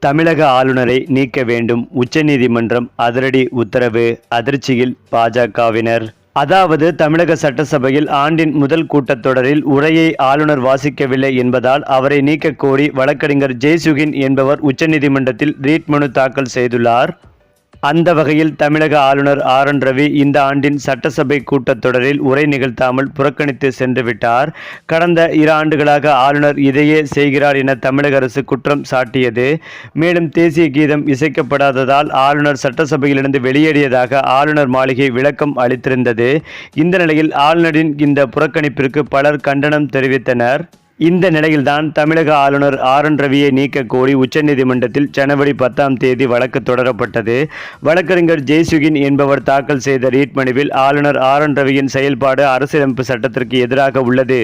தமிழக ஆளுநரை நீக்க வேண்டும் உச்சநீதிமன்றம் அதிரடி உத்தரவு அதிர்ச்சியில் பாஜகவினர். அதாவது தமிழக சட்டசபையில் ஆண்டின் முதல் கூட்டத்தொடரில் உரையை ஆளுநர் வாசிக்கவில்லை என்பதால் அவரை நீக்கக் கோரி வழக்கறிஞர் ஜெய்சுகின் என்பவர் உச்சநீதிமன்றத்தில் ரீட் மனு தாக்கல் செய்துள்ளார். அந்த வகையில் தமிழக ஆளுநர் ஆர் என் ரவி இந்த ஆண்டின் சட்டசபை கூட்டத்தொடரில் உரை நிகழ்த்தாமல் புறக்கணித்து சென்றுவிட்டார் கடந்த இரு ஆண்டுகளாக ஆளுநர் இதையே செய்கிறார் என தமிழக அரசு குற்றம் சாட்டியது. மேலும் தேசிய கீதம் இசைக்கப்படாததால் ஆளுநர் சட்டசபையிலிருந்து வெளியேறியதாக ஆளுநர் மாளிகை விளக்கம் அளித்திருந்தது. இந்த நிலையில் ஆளுநரின் இந்த புறக்கணிப்பிற்கு பலர் கண்டனம் தெரிவித்தனர். இந்த நிலையில்தான் தமிழக ஆளுநர் ஆர் என் ரவியை நீக்க கோரி உச்சநீதிமன்றத்தில் ஜனவரி பத்தாம் தேதி வழக்கு தொடரப்பட்டது. வழக்கறிஞர் ஜெய்சுகின் என்பவர் தாக்கல் செய்த ரீட் மனுவில் ஆளுநர் ஆர் என் ரவியின் செயல்பாடு அரசியலமைப்பு சட்டத்திற்கு எதிராக உள்ளது.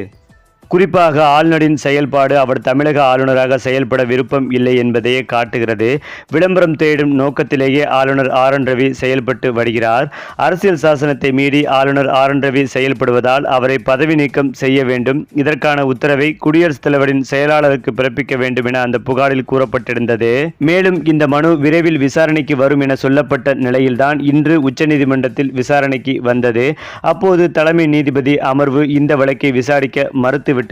குறிப்பாக ஆளுநரின் செயல்பாடு அவர் தமிழக ஆளுநராக செயல்பட விருப்பம் இல்லை என்பதையே காட்டுகிறது. விளம்பரம் தேடும் நோக்கத்திலேயே ஆளுநர் ஆர் என் ரவி செயல்பட்டு வருகிறார். அரசியல் சாசனத்தை மீறி ஆளுநர் ஆர் என் ரவி செயல்படுவதால் அவரை பதவி நீக்கம் செய்ய வேண்டும். இதற்கான உத்தரவை குடியரசுத் தலைவரின் செயலாளருக்கு பிறப்பிக்க வேண்டும் என அந்த புகாரில் கூறப்பட்டிருந்தது. மேலும் இந்த மனு விரைவில் விசாரணைக்கு வரும் என சொல்லப்பட்ட நிலையில்தான் இன்று உச்சநீதிமன்றத்தில் விசாரணைக்கு வந்தது. அப்போது தலைமை நீதிபதி அமர்வு இந்த வழக்கை விசாரிக்க மறுத்துவிட்டது.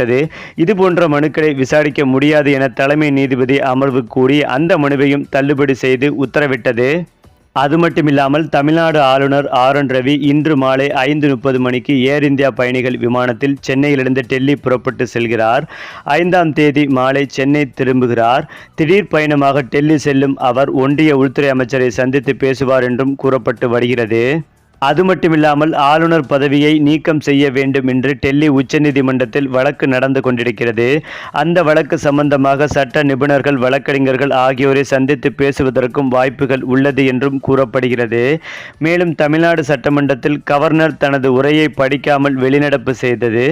இதுபோன்ற மனுக்களை விசாரிக்க முடியாது என தலைமை நீதிபதி அமர்வு கூறி அந்த மனுவையும் தள்ளுபடி செய்து உத்தரவிட்டது. அது மட்டுமில்லாமல் தமிழ்நாடு ஆளுநர் ஆர் என் ரவி இன்று மாலை ஐந்து முப்பது மணிக்கு ஏர் இந்தியா பயணிகள் விமானத்தில் சென்னையிலிருந்து டெல்லி புறப்பட்டு செல்கிறார். ஐந்தாம் தேதி மாலை சென்னை திரும்புகிறார். திடீர் பயணமாக டெல்லி செல்லும் அவர் ஒன்றிய உள்துறை அமைச்சரை சந்தித்து பேசுவார் என்றும் கூறப்பட்டு வருகிறது. அது மட்டுமில்லாமல் ஆளுநர் பதவியை நீக்கம் செய்ய வேண்டும் என்று டெல்லி உச்சநீதிமன்றத்தில் வழக்கு நடந்து கொண்டிருக்கிறது. அந்த வழக்கு சம்பந்தமாக சட்ட நிபுணர்கள் வழக்கறிஞர்கள் ஆகியோரை சந்தித்து பேசுவதற்கும் வாய்ப்புகள் உள்ளது என்றும் கூறப்படுகிறது. மேலும் தமிழ்நாடு சட்டமன்றத்தில் கவர்னர் தனது உரையை படிக்காமல் வெளிநடப்பு செய்தது.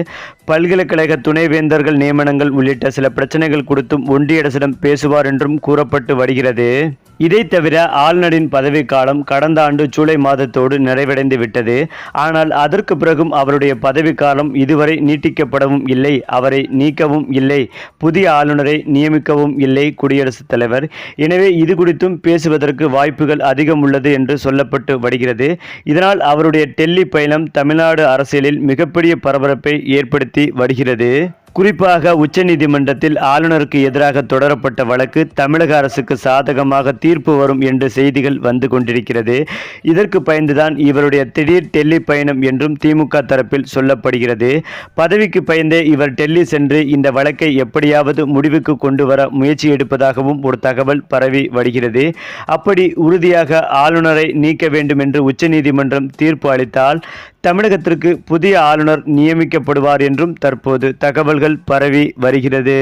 பல்கலைக்கழக துணைவேந்தர்கள் நியமனங்கள் உள்ளிட்ட சில பிரச்சனைகள் குறித்தும் ஒன்றிய அரசிடம் பேசுவார் என்றும் கூறப்பட்டு வருகிறது. இதை தவிர ஆளுநரின் பதவிக்காலம் கடந்த ஆண்டு ஜூலை மாதத்தோடு நிறைவடைந்து விட்டது. ஆனால் அதற்கு பிறகும் அவருடைய பதவிக்காலம் இதுவரை நீட்டிக்கப்படவும் இல்லை அவரை நீக்கவும் இல்லை. புதிய ஆளுநரை நியமிக்கவும் இல்லை குடியரசுத் தலைவர். எனவே இது குறித்தும் பேசுவதற்கு வாய்ப்புகள் அதிகம் உள்ளது என்று சொல்லப்பட்டு வருகிறது. இதனால் அவருடைய டெல்லி பயணம் தமிழ்நாடு அரசியலில் மிகப்பெரிய பரபரப்பை ஏற்படுத்தி வருகிறது. குறிப்பாக உச்சநீதிமன்றத்தில் ஆளுநருக்கு எதிராக தொடரப்பட்ட வழக்கு தமிழக அரசுக்கு சாதகமாக தீர்ப்பு வரும் என்ற செய்திகள் வந்து கொண்டிருக்கிறது. இதற்கு பயந்துதான் இவருடைய திடீர் டெல்லி பயணம் என்றும் திமுக தரப்பில் சொல்லப்படுகிறது. பதவிக்கு பயந்தே இவர் டெல்லி சென்று இந்த வழக்கை எப்படியாவது முடிவுக்கு கொண்டு வர முயற்சி எடுப்பதாகவும் ஒரு தகவல் பரவி வருகிறது. அப்படி உறுதியாக ஆளுநரை நீக்க வேண்டும் என்று உச்சநீதிமன்றம் தீர்ப்பு அளித்தால் தமிழகத்திற்கு புதிய ஆளுநர் நியமிக்கப்படுவார் என்றும் தற்போது தகவல் தகவல்கள் பரவி வருகிறது.